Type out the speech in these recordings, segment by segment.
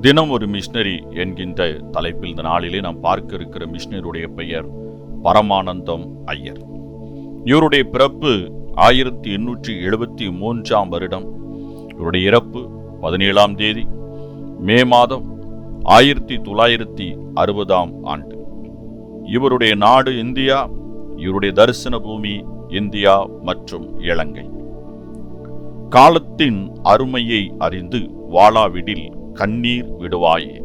தினம் ஒரு மிஷினரி என்கின்ற தலைப்பில் இந்த நாளிலே நாம் பார்க்க இருக்கிற மிஷினருடைய பெயர் பரமானந்தம் ஐயர். இவருடைய பிறப்பு ஆயிரத்தி எண்ணூற்றி எழுபத்தி மூன்றாம் வருடம். இவருடைய இறப்பு பதினேழாம் தேதி மே மாதம் ஆயிரத்தி தொள்ளாயிரத்தி அறுபதாம் ஆண்டு. இவருடைய நாடு இந்தியா இவருடைய தரிசன பூமி இந்தியா மற்றும் இலங்கை. காலத்தின் அருமையை அறிந்து வாழாவிடில் கண்ணீர் விடுவாயே.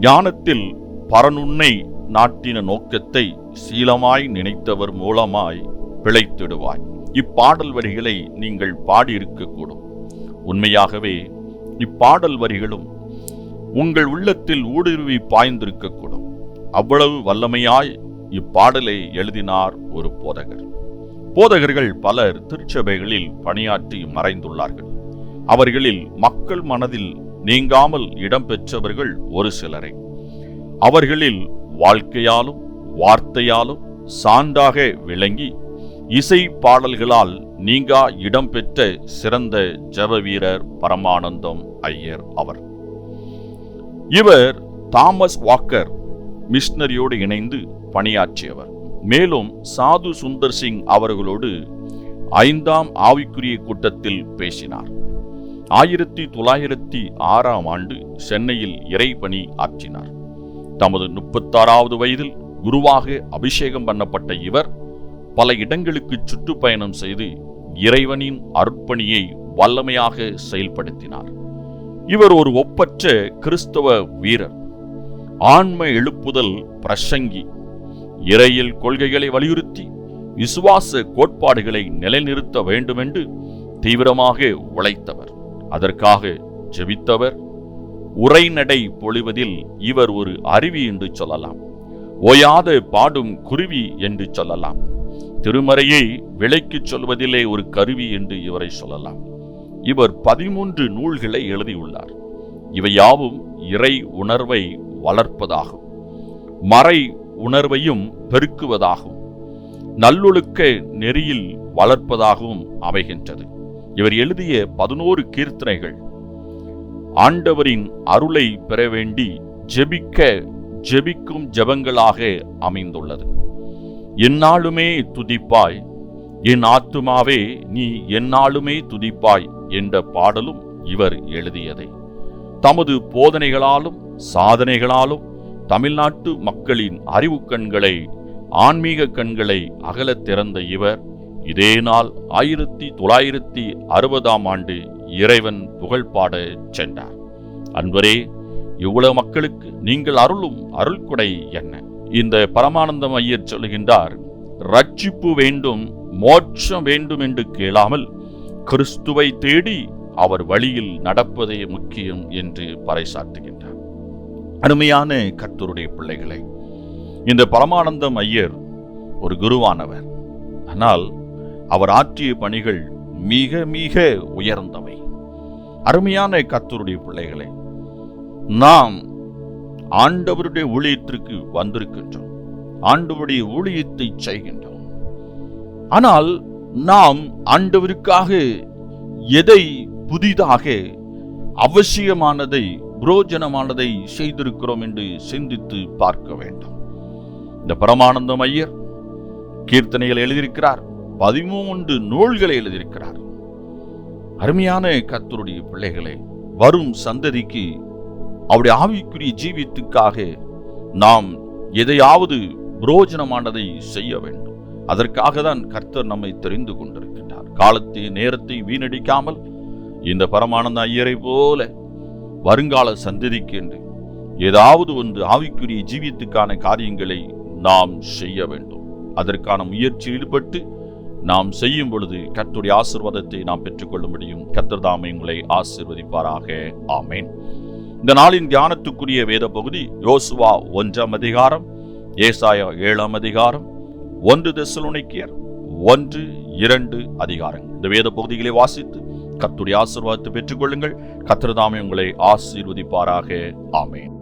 ஞானத்தில் பரனுன்னை நாட்டின நோக்கத்தை சீலமாய் நினைத்தவர் மூலமாய் பிழைத்திடுவாய். இப்பாடல் வரிகளை நீங்கள் பாடியிருக்கக்கூடும். உண்மையாகவே இப்பாடல் வரிகளும் உங்கள் உள்ளத்தில் ஊடுருவி பாய்ந்திருக்கக்கூடும். அவ்வளவு வல்லமையாய் இப்பாடலை எழுதினார் ஒரு போதகர். போதகர்கள் பலர் திருச்சபைகளில் பணியாற்றி மறைந்துள்ளார்கள். அவர்களில் மக்கள் மனதில் நீங்காமல் இடம்பெற்றவர்கள் ஒரு சிலரே. அவர்களில் வாழ்க்கையாலும் வார்த்தையாலும் சான்றாக விளங்கி இசை பாடல்களால் நீங்கா இடம்பெற்ற சிறந்த ஜப வீரர் பரமானந்தம் ஐயர் அவர். இவர் தாமஸ் வாக்கர் மிஷினரியோடு இணைந்து பணியாற்றியவர். மேலும் சாது சுந்தர் சிங் அவர்களோடு ஐந்தாம் ஆவிக்குரிய கூட்டத்தில் பேசினார். ஆயிரத்தி தொள்ளாயிரத்தி ஆறாம் ஆண்டு சென்னையில் இறைபணி ஆற்றினார். தமது முப்பத்தாறாவது வயதில் குருவாக அபிஷேகம் பண்ணப்பட்ட இவர் பல இடங்களுக்கு சுற்றுப்பயணம் செய்து இறைவனின் அர்ப்பணியை வல்லமையாக செயல்படுத்தினார். இவர் ஒரு ஒப்பற்ற கிறிஸ்தவ வீரர். ஆன்ம எழுப்புதல் பிரசங்கி. இறையில் கொள்கைகளை வலியுறுத்தி விசுவாச கோட்பாடுகளை நிலைநிறுத்த வேண்டுமென்று தீவிரமாக உழைத்தவர். அதற்காக ஜெபித்தவர் உரைநடை பொழிவதில் இவர் ஒரு அருவி என்று சொல்லலாம். ஓயாத பாடும் குருவி என்று சொல்லலாம். திருமறையை விலைக்குச் சொல்வதிலே ஒரு கருவி என்று இவரை சொல்லலாம். இவர் பதிமூன்று நூல்களை எழுதியுள்ளார். இவையாவும் இறை உணர்வை வளர்ப்பதாகும். மறை உணர்வையும் பெருக்குவதாகும். நல்லொழுக்க நெறியில் வளர்ப்பதாகவும் அமைகின்றது. இவர் எழுதிய பதினோரு கீர்த்தனைகள். ஆண்டவரின் அருளை பெற வேண்டி ஜெபிக்க ஜெபிக்கும் ஜெபங்களாக அமைந்துள்ளது. என்னாலுமே துதிப்பாய் என் ஆத்துமாவே நீ என்னாலுமே துதிப்பாய் என்ற பாடலும் இவர் எழுதியதை. தமது போதனைகளாலும் சாதனைகளாலும் தமிழ்நாட்டு மக்களின் அறிவு கண்களை ஆன்மீக கண்களை அகலத் திறந்த இவர் இதே நாள் ஆயிரத்தி தொள்ளாயிரத்தி அறுபதாம் ஆண்டு இறைவன் புகழ்பாட சென்றார். அன்பரே இவ்வளவு மக்களுக்கு நீங்கள் அருளும் அருள்கொடை என்ன? இந்த பரமானந்தம் ஐயர் சொல்லுகின்றார் ரட்சிப்பு வேண்டும் மோட்சம் வேண்டும் என்று கேளாமல் கிறிஸ்துவை தேடி அவர் வழியில் நடப்பதே முக்கியம் என்று பறைசாற்றுகின்றார். அருமையான கர்த்தருடைய பிள்ளைகளை இந்த பரமானந்தம் ஐயர் ஒரு குருவானவர். ஆனால் அவர் ஆற்றிய பணிகள் மிக மிக உயர்ந்தவை. அருமையான கத்தருடைய பிள்ளைகளை நாம் ஆண்டவருடைய ஊழியத்திற்கு வந்திருக்கின்றோம். ஆண்டவருடைய ஊழியத்தை செய்கின்றோம். ஆனால் நாம் ஆண்டவருக்காக எதை புதிதாக அவசியமானதை புரோஜனமானதை செய்திருக்கிறோம் என்று சிந்தித்து பார்க்க வேண்டும். இந்த பரமானந்தம் ஐயர் கீர்த்தனைகள் எழுதியிருக்கிறார் பதிமூன்று நூல்களை எழுதியிருக்கிறார். அருமையான கர்த்தருடைய பிள்ளைகளை வரும் சந்ததிக்கு அவருடைய ஆவிக்குரிய ஜீவித்துக்காக நாம் எதையாவது புரோஜனமானதை செய்ய வேண்டும். அதற்காக தான் கர்த்தர் நம்மை தெரிந்து கொண்டிருக்கின்றார். காலத்தை நேரத்தை வீணடிக்காமல் இந்த பரமானந்த ஐயரை போல வருங்கால சந்ததிக்கு என்று ஏதாவது ஒன்று ஆவிக்குரிய ஜீவியத்துக்கான காரியங்களை நாம் செய்ய வேண்டும். அதற்கான முயற்சி ஈடுபட்டு நாம் செய்யும் பொழுது கத்துடைய ஆசிர்வாதத்தை நாம் பெற்றுக்கொள்ள முடியும் கர்த்தர் தாமே உங்களை ஆசிர்வதிப்பாராக. ஆமேன். இந்த நாளின் தியானத்துக்குரிய வேத பகுதி யோசுவா ஒன்றாம் அதிகாரம் ஏசாயா ஏழாம் அதிகாரம் ஒன்று தெசலோனிக்கியர் ஒன்று இரண்டு அதிகாரங்கள். இந்த வேத பகுதிகளை வாசித்து கத்துடைய ஆசீர்வாதத்தை பெற்றுக்கொள்ளுங்கள். கத்திரதாமே உங்களை ஆசீர்வதிப்பாராக. ஆமேன்.